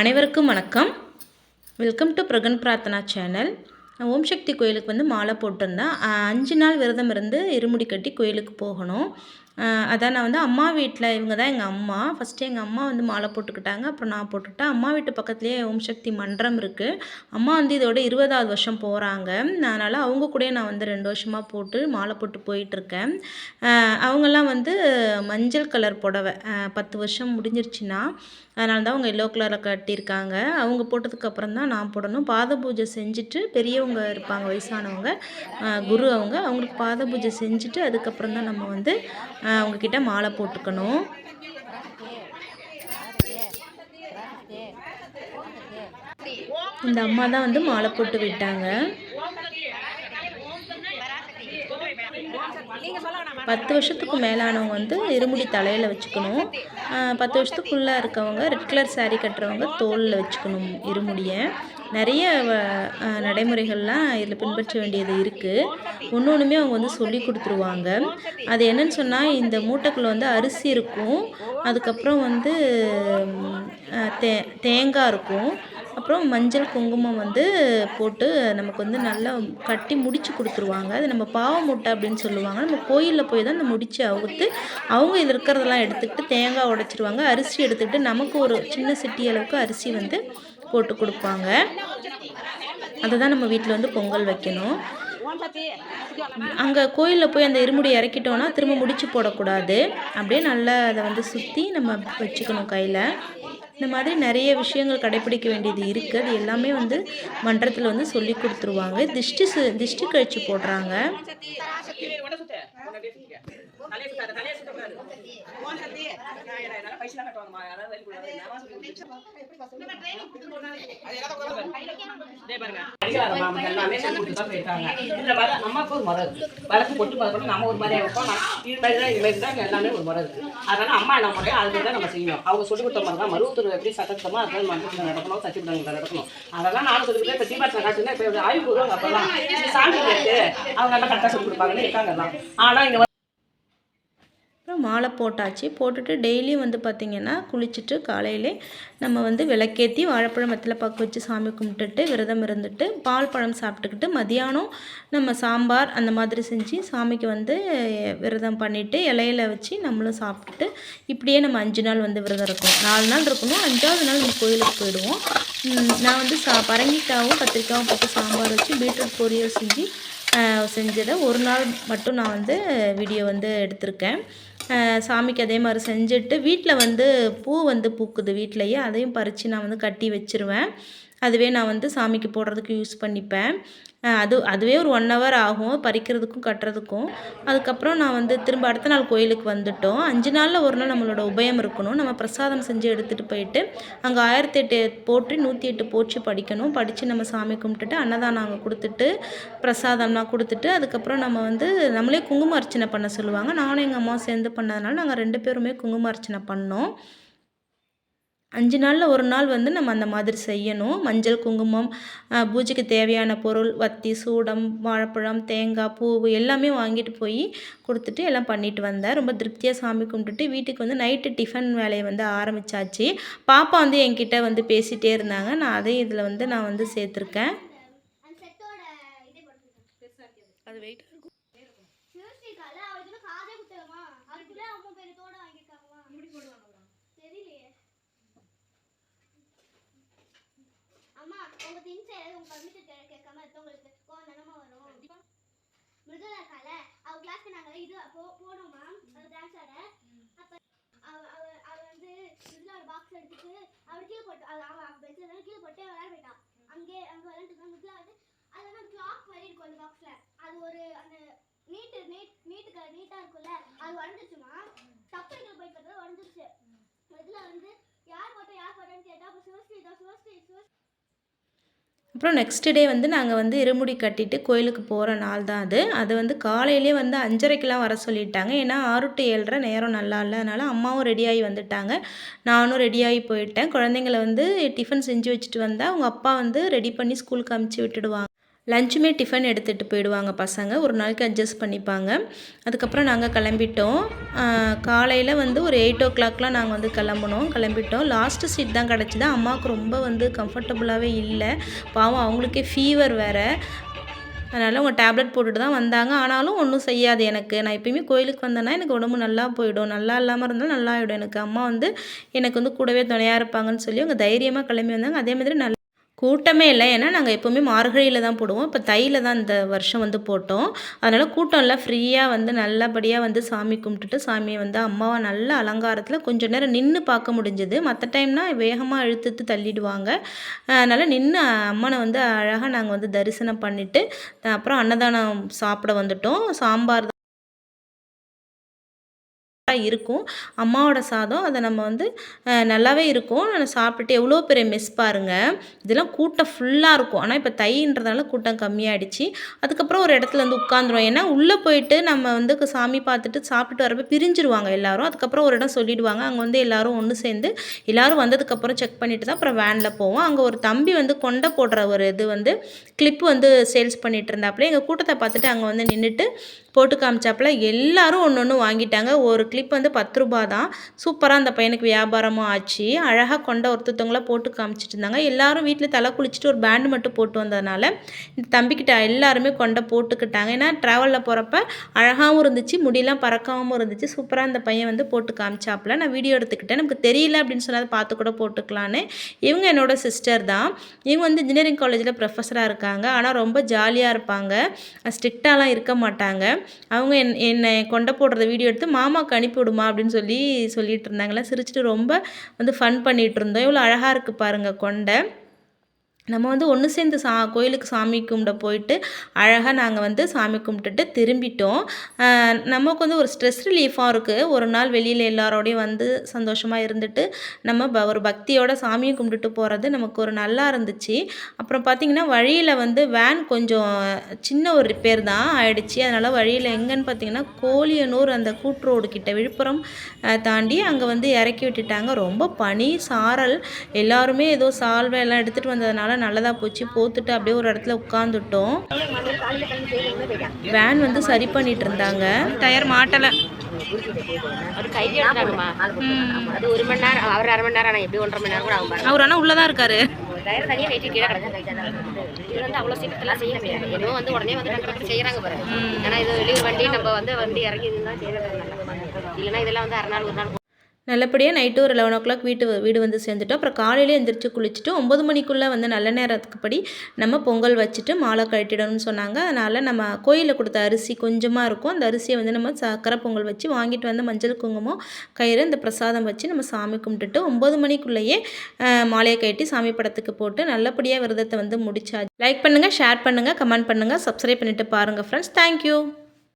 அனைவருக்கும் வணக்கம். Welcome to Pragan Prarthana channel Om Shakti கோயிலுக்கு வந்து மாலை போட்டிருந்தேன். அஞ்சு நாள் விரதம் இருந்து இருமுடி கட்டி கோயிலுக்கு போகணும். அதான் நான் வந்து அம்மா வீட்டில் இவங்க தான் எங்கள் அம்மா. ஃபஸ்ட்டு எங்கள் அம்மா வந்து மாலை போட்டுக்கிட்டாங்க. அப்புறம் நான் போட்டுக்கிட்டேன் அம்மா வீட்டு பக்கத்துலேயே ஓம் சக்தி மன்றம் இருக்குது அம்மா வந்து இதோட இருபதாவது வருஷம் போகிறாங்க அதனால் அவங்க கூடயே நான் வந்து ரெண்டு வருஷமாக போட்டு மாலை போட்டு போயிட்டுருக்கேன். அவங்கெல்லாம் வந்து மஞ்சள் கலர் புடவை. பத்து வருஷம் முடிஞ்சிருச்சுன்னா அதனால தான் அவங்க எல்லோ கலரில் கட்டியிருக்காங்க. அவங்க போட்டதுக்கப்புறம் தான் நான் போடணும். பாத பூஜை செஞ்சுட்டு பெரியவங்க இருப்பாங்க வயசானவங்க குரு அவங்க அவங்களுக்கு பாத பூஜை செஞ்சுட்டு அதுக்கப்புறம் தான் நம்ம வந்து உங்ககிட்ட மாலை போட்டுக்கணும். இந்த அம்மா தான் வந்து மாலை போட்டு விட்டாங்க. பத்து வருஷத்துக்கு மேலானவங்க வந்து இருமுடி தலையில் வச்சுக்கணும். பத்து வருஷத்துக்குள்ளே இருக்கவங்க ரெட் கலர் சாரீ கட்டுறவங்க தோலில் வச்சுக்கணும் இருமுடிய நிறைய வ- நடைமுறைகள்லாம் இதில் பின்பற்ற வேண்டியது இருக்குது ஒன்று ஒன்றுமே அவங்க வந்து சொல்லி கொடுத்துருவாங்க. அது என்னன்னு சொன்னால் இந்த மூட்டைக்குள்ள வந்து அரிசி இருக்கும். அதுக்கப்புறம் வந்து தே தேங்காய் இருக்கும். அப்புறம் மஞ்சள் குங்குமம் வந்து போட்டு நமக்கு வந்து நல்லா கட்டி முடிச்சு கொடுத்துருவாங்க. அது நம்ம பாவ மூட்டை அப்படின்னு சொல்லுவாங்க. நம்ம கோயிலில் போய் தான் அந்த முடிச்சு அவுத்து அவங்க இதில் இருக்கிறதெல்லாம் எடுத்துக்கிட்டு தேங்காய் உடைச்சிருவாங்க. அரிசி எடுத்துக்கிட்டு நமக்கு ஒரு சின்ன சிட்டி அளவுக்கு அரிசி வந்து போட்டு கொடுப்பாங்க. அதை தான் நம்ம வீட்டில் வந்து பொங்கல் வைக்கணும். அங்கே கோயிலில் போய் அந்த இருமுடி இறக்கிட்டோன்னா திரும்ப முடிச்சு போடக்கூடாது. அப்படியே நல்லா அதை வந்து சுற்றி நம்ம வச்சுக்கணும் கையில். இந்த மாதிரி நிறைய விஷயங்கள் கடைப்பிடிக்க வேண்டியது இருக்குது அது எல்லாமே வந்து மன்றத்தில் வந்து சொல்லி கொடுத்துருவாங்க. திஷ்டி திஷ்டி கழிச்சு போடுறாங்க. அம்மாவுக்கு ஒரு முறை இருக்கு. நம்ம ஒரு மாதிரியா வைப்போம். இது மாதிரி தான், இது மாதிரி தான் எல்லாமே ஒரு முறை இருக்கு. அதனால அம்மா என்ன முறையோ அது தான் நம்ம செய்யணும். அவங்க சொல்லி கொடுத்த மாதிரி தான் மருவத்தூர் எப்படி சட்டத்தமோ அது மாதிரி மண்டபத்தில் நடக்கணும், சத்தியபுரத்தில் நடக்கணும். அதெல்லாம் நானும் சொல்லி கொடுத்தேன். இப்ப தீபாவளி காட்டுனா இப்ப ஆய்வு கூறுவாங்க அப்பெல்லாம். சாமி. அவங்க எல்லாம் கரெக்டாக சொல்லி கொடுப்பாங்கன்னு இருக்காங்க எல்லாம். ஆனா இங்க அப்புறம் மாலை போட்டாச்சு. போட்டுட்டு டெய்லியும் வந்து பார்த்திங்கன்னா குளிச்சுட்டு காலையிலே நம்ம வந்து விளக்கேற்றி வாழைப்பழம் வெத்தலை பாக்கு வச்சு சாமி கும்பிட்டுட்டு விரதம் இருந்துட்டு பால் பழம் சாப்பிட்டுக்கிட்டு மதியானம் நம்ம சாம்பார் அந்த மாதிரி செஞ்சு சாமிக்கு வந்து விரதம் பண்ணிவிட்டு இலையில வச்சு நம்மளும் சாப்பிட்டுட்டு இப்படியே நம்ம அஞ்சு நாள் வந்து விரதம் இருக்கணும். நாலு நாள் இருக்கணும். அஞ்சாவது நாள் நம்ம கோயிலுக்கு போயிடுவோம். நான் வந்து சா பரங்கிக்காவும் கத்திரிக்காவும் போட்டு சாம்பார் வச்சு பீட்ரூட் பொரியல் செஞ்சு செஞ்சதை ஒரு நாள் மட்டும் நான் வந்து வீடியோ வந்து எடுத்திருக்கேன். சாமிக்கு அதே மாதிரி செஞ்சுட்டு வீட்டில் வந்து பூ வந்து பூக்குது வீட்லேயே அதையும் பறித்து நான் வந்து கட்டி வச்சிருவேன். அதுவே நான் வந்து சாமிக்கு போடுறதுக்கு யூஸ் பண்ணிப்பேன். அது அதுவே ஒரு ஒன் ஹவர் ஆகும். பறிக்கிறதுக்கும் கட்டுறதுக்கும். அதுக்கப்புறம் நான் வந்து திரும்ப அடுத்த நாள் கோயிலுக்கு வந்துட்டோம். அஞ்சு நாளில் ஒரு நாள் நம்மளோட உபயம் இருக்கணும். நம்ம பிரசாதம் செஞ்சு எடுத்துகிட்டு போயிட்டு அங்கே ஆயிரத்தி எட்டு போற்றி நூற்றி எட்டு போச்சு படிக்கணும். படித்து நம்ம சாமி கும்பிட்டுட்டு அன்னதானம் அங்கே கொடுத்துட்டு பிரசாதம்லாம் கொடுத்துட்டு அதுக்கப்புறம் நம்ம வந்து நம்மளே குங்கும அர்ச்சனை பண்ண சொல்லுவாங்க. நானும் எங்கள் அம்மாவும் சேர்ந்து பண்ணதுனால நாங்கள் ரெண்டு பேருமே குங்கும அர்ச்சனை பண்ணோம். அஞ்சு நாளில் ஒரு நாள் வந்து நம்ம அந்த மாதிரி செய்யணும். மஞ்சள் குங்குமம் பூஜைக்கு தேவையான பொருள் வத்தி சூடம் வாழைப்பழம் தேங்காய் பூ எல்லாமே வாங்கிட்டு போய் கொடுத்துட்டு எல்லாம் பண்ணிட்டு வந்தேன். ரொம்ப திருப்தியாக சாமி கும்பிட்டுட்டு வீட்டுக்கு வந்து நைட்டு டிஃபன் வேலையை வந்து ஆரம்பிச்சாச்சு. பாப்பா வந்து என்கிட்ட வந்து பேசிகிட்டே இருந்தாங்க. நான் அதையும் இதில் வந்து நான் வந்து சேர்த்துருக்கேன். அந்த செட்டோட இதே போட்டுருக்கேன் அது வெயிட் அதுக்குள்ள அம்மா பேரு தோட வாங்கியிருக்காங்களா? இப்படி போடுவாங்களா தெரியலையே அம்மா உங்க திங்ஸ் உங்க பர்மிஷன் கேட்காம இருக்கவங்களுக்கு கோவம் தானமா வரும். மிருதுலா இருக்கால அவ கிளாஸ்க்கு நாங்க இது போ போனோமா அது டான்ஸ் ஆட. அப்ப அவ அவ அவ வந்து மிருதுலா ஒரு பாக்ஸ் எடுத்துட்டு அவள் கீழே போட்டு அவ அவன் பெஞ்சில் கீழே போட்டு விளையாட போயிட்டான். அங்கே அங்கே விளையாண்டுட்டு மிருதுலா வந்து அது வந்து கிளாக் மாதிரி இருக்கும் அந்த பாக்ஸ்ல அது ஒரு அந்த நீட்டு நீட் நீட்டுக்கு நீட்டா இருக்கும்ல. அது உடஞ்சிச்சுமா டப்புனு போய் பார்த்தா உடஞ்சிருச்சு இதுல வந்து யார் போட்டா யார் போட்டான்னு கேட்டா அப்ப சிவஸ்ரீ தான் சிவஸ்ரீ சிவஸ்ரீ அப்புறம் நெக்ஸ்ட் டே வந்து நாங்கள் வந்து இருமுடி கட்டிட்டு கோயிலுக்கு போகிற நாள் தான் அது. அது வந்து காலையிலே வந்து அஞ்சரைக்கெலாம் வர சொல்லிட்டாங்க. ஏன்னா ஆறு டு ஏழரை நேரம் நல்லா இல்லை. அதனால் அம்மாவும் ரெடியாகி வந்துட்டாங்க. நானும் ரெடியாகி போயிட்டேன். குழந்தைங்கள வந்து டிஃபன் செஞ்சு வச்சுட்டு வந்தால் அவங்க அப்பா வந்து ரெடி பண்ணி ஸ்கூலுக்கு அமுச்சு விட்டுடுவாங்க. லஞ்சுமே டிஃபன் எடுத்துகிட்டு போயிடுவாங்க பசங்க. ஒரு நாளைக்கு அட்ஜஸ்ட் பண்ணிப்பாங்க. அதுக்கப்புறம் நாங்கள் கிளம்பிட்டோம். காலையில் வந்து ஒரு எயிட் ஓ கிளாக்லாம் நாங்கள் வந்து கிளம்புனோம். கிளம்பிட்டோம். லாஸ்ட்டு சீட் தான் கிடச்சிது. அம்மாவுக்கு ரொம்ப வந்து கம்ஃபர்டபுளாகவே இல்லை. பாவம் அவங்களுக்கே ஃபீவர் வேறு. அதனால் அவங்க டேப்லெட் போட்டுட்டு தான் வந்தாங்க. ஆனாலும் ஒன்றும் செய்யாது எனக்கு. நான் எப்பயுமே கோயிலுக்கு வந்தேன்னா எனக்கு உடம்பு நல்லா போயிடும். நல்லா இல்லாமல் இருந்தாலும் நல்லா ஆகிடும் எனக்கு அம்மா வந்து எனக்கு வந்து கூடவே துணையாக இருப்பாங்கன்னு சொல்லி அவங்க தைரியமாக கிளம்பி வந்தாங்க. அதே மாதிரி நல்லா கூட்டமே இல்லை. ஏன்னா நாங்கள் எப்போவுமே மார்கழியில் தான் போடுவோம். இப்போ தையில் தான் இந்த வருஷம் வந்து போட்டோம். அதனால் கூட்டம் எல்லாம் ஃப்ரீயாக வந்து நல்லபடியாக வந்து சாமி கும்பிட்டுட்டு சாமியை வந்து அம்மாவை நல்ல அலங்காரத்தில் கொஞ்சம் நேரம் நின்று பார்க்க முடிஞ்சது. மற்ற டைம்னா வேகமாக இழுத்துட்டு தள்ளிடுவாங்க. அதனால் நின்று அம்மனை வந்து அழகாக நாங்கள் வந்து தரிசனம் பண்ணிவிட்டு அப்புறம் அன்னதானம் சாப்பிட வந்துட்டோம். சாம்பார் இருக்கும். அம்மாவோட சாதம் அதை நம்ம வந்து நல்லாவே இருக்கும். நான் சாப்பிட்டுட்டு எவ்வளோ பெரிய மெஸ் பாருங்கள் இதெல்லாம் கூட்டம் ஃபுல்லாக இருக்கும். ஆனால் இப்போ தைன்றதால கூட்டம் கம்மியாயிடுச்சு. அதுக்கப்புறம் ஒரு இடத்துல வந்து உட்காந்துருவோம் ஏன்னா உள்ளே போயிட்டு நம்ம வந்து சாமி பார்த்துட்டு சாப்பிட்டுட்டு வரப்போ பிரிஞ்சிருவாங்க எல்லோரும். அதுக்கப்புறம் ஒரு இடம் சொல்லிடுவாங்க. அங்கே வந்து எல்லாரும் ஒன்று சேர்ந்து எல்லாரும் வந்ததுக்கப்புறம் செக் பண்ணிட்டு தான் அப்புறம் வேனில் போவோம். அங்கே ஒரு தம்பி வந்து கொண்டை போடுற ஒரு இது வந்து கிளிப் வந்து சேல்ஸ் பண்ணிட்டு இருந்தாப்புல எங்கள் கூட்டத்தை பார்த்துட்டு அங்கே வந்து நின்றுட்டு போட்டு காமிச்சாப்புல. எல்லோரும் ஒன்று ஒன்று வாங்கிட்டாங்க. ஒரு கிளிப் வந்து பத்து ரூபா தான். சூப்பராக அந்த பையனுக்கு வியாபாரமும் ஆச்சு. அழகாக கொண்ட ஒருத்தவங்கள போட்டு காமிச்சிட்டு இருந்தாங்க. எல்லோரும் வீட்டில் தலை குளிச்சுட்டு ஒரு பேண்டு மட்டும் போட்டு வந்ததுனால இந்த தம்பிக்கிட்ட எல்லாருமே கொண்டை போட்டுக்கிட்டாங்க. ஏன்னா ட்ராவலில் போகிறப்ப அழகாகவும் இருந்துச்சு முடியெல்லாம் பறக்காமல் இருந்துச்சு. சூப்பராக அந்த பையன் வந்து போட்டு காமிச்சாப்புல. நான் வீடியோ எடுத்துக்கிட்டேன். நமக்கு தெரியல அப்படின்னு சொன்னதை பார்த்து கூட போட்டுக்கலான்னு. இவங்க என்னோட சிஸ்டர் தான். இவங்க வந்து இன்ஜினியரிங் காலேஜில் ப்ரொஃபஸராக இருக்காங்க. ஆனால் ரொம்ப ஜாலியாக இருப்பாங்க. ஸ்ட்ரிக்டாலாம் இருக்க மாட்டாங்க. அவங்க என் என்னை கொண்டை போடுறத வீடியோ எடுத்து மாமாவுக்கு அனுப்பிவிடுமா அப்படின்னு சொல்லி சொல்லிட்டு இருந்தாங்களே. சிரிச்சுட்டு ரொம்ப வந்து ஃபன் பண்ணிகிட்டு இருந்தோம். இவ்வளோ அழகாக இருக்குது பாருங்கள் கொண்டை. நம்ம வந்து ஒன்று சேர்ந்து சா கோயிலுக்கு சாமி கும்பிட போயிட்டு அழகாக நாங்கள் வந்து சாமி கும்பிட்டுட்டு திரும்பிட்டோம். நமக்கு வந்து ஒரு ஸ்ட்ரெஸ் ரிலீஃபாக இருக்குது ஒரு நாள் வெளியில் எல்லாரோடையும் வந்து சந்தோஷமாக இருந்துட்டு நம்ம ப ஒரு பக்தியோட சாமியும் கும்பிட்டுட்டு போகிறது நமக்கு ஒரு நல்லா இருந்துச்சு. அப்புறம் பார்த்திங்கன்னா வழியில் வந்து வேன் கொஞ்சம் சின்ன ஒரு ரிப்பேர் தான் ஆயிடுச்சு. அதனால் வழியில் எங்கேன்னு பார்த்தீங்கன்னா கோழியனூர் அந்த கூட்ரோடு கிட்ட விழுப்புரம் தாண்டி அங்கே வந்து இறக்கி விட்டுட்டாங்க. ரொம்ப பனி சாரல். எல்லாருமே ஏதோ சால்வை எல்லாம் எடுத்துகிட்டு வந்ததுனால நல்லதாக போச்சு. போத்துட்டு அப்படியே ஒரு இடத்துல உட்காந்துட்டோம் வேன் வந்து சரி பண்ணிட்டு இருந்தாங்க. டயர் மாட்டலை. அது கைதி எடுத்தாங்கம்மா அது ஒரு மணி நேரம் அவர் அரை மணி நேரம் ஆனால் எப்படி ஒன்றரை மணி நேரம் கூட ஆகும் பாருங்க. அவர் ஆனால் உள்ளே தான் இருக்காரு. டயர் தனியாக வெயிட்டு கீழே கிடக்கும் இது வந்து அவ்வளோ சீக்கிரத்தில் செய்ய முடியாது. என்னமோ வந்து உடனே வந்து டக்கு செய்கிறாங்க பாருங்க. ஏன்னா இது வெளியூர் வண்டி நம்ம வந்து வண்டி இறங்கி இருந்தால் இல்லைன்னா இதெல்லாம் வந்து அரை நாள் ஒரு நாள் நல்லபடியாக நைட்டு ஒரு லெவன் ஓ கிளாக் வீட்டு வீடு வந்து சேர்ந்துட்டோம். அப்புறம் காலையிலே எந்திரிச்சு குளிச்சுட்டு ஒம்பது மணிக்குள்ளே வந்து நல்ல நேரத்துக்கு படி நம்ம பொங்கல் வச்சுட்டு மாலை கழட்டிடணும்னு சொன்னாங்க. அதனால் நம்ம கோயிலில் கொடுத்த அரிசி கொஞ்சமாக இருக்கும். அந்த அரிசியை வந்து நம்ம சக்கரை பொங்கல் வச்சு வாங்கிட்டு வந்து மஞ்சள் குங்குமம் கயிறு இந்த பிரசாதம் வச்சு நம்ம சாமி கும்பிட்டுட்டு ஒம்பது மணிக்குள்ளேயே மாலையை கட்டி சாமி படத்துக்கு போட்டு நல்லபடியாக விரதத்தை வந்து முடிச்சாச்சு. லைக் பண்ணுங்கள் ஷேர் பண்ணுங்கள் கமெண்ட் பண்ணுங்கள் சப்ஸ்கிரைப் பண்ணிவிட்டு பாருங்கள் ஃப்ரெண்ட்ஸ். தேங்க்யூ.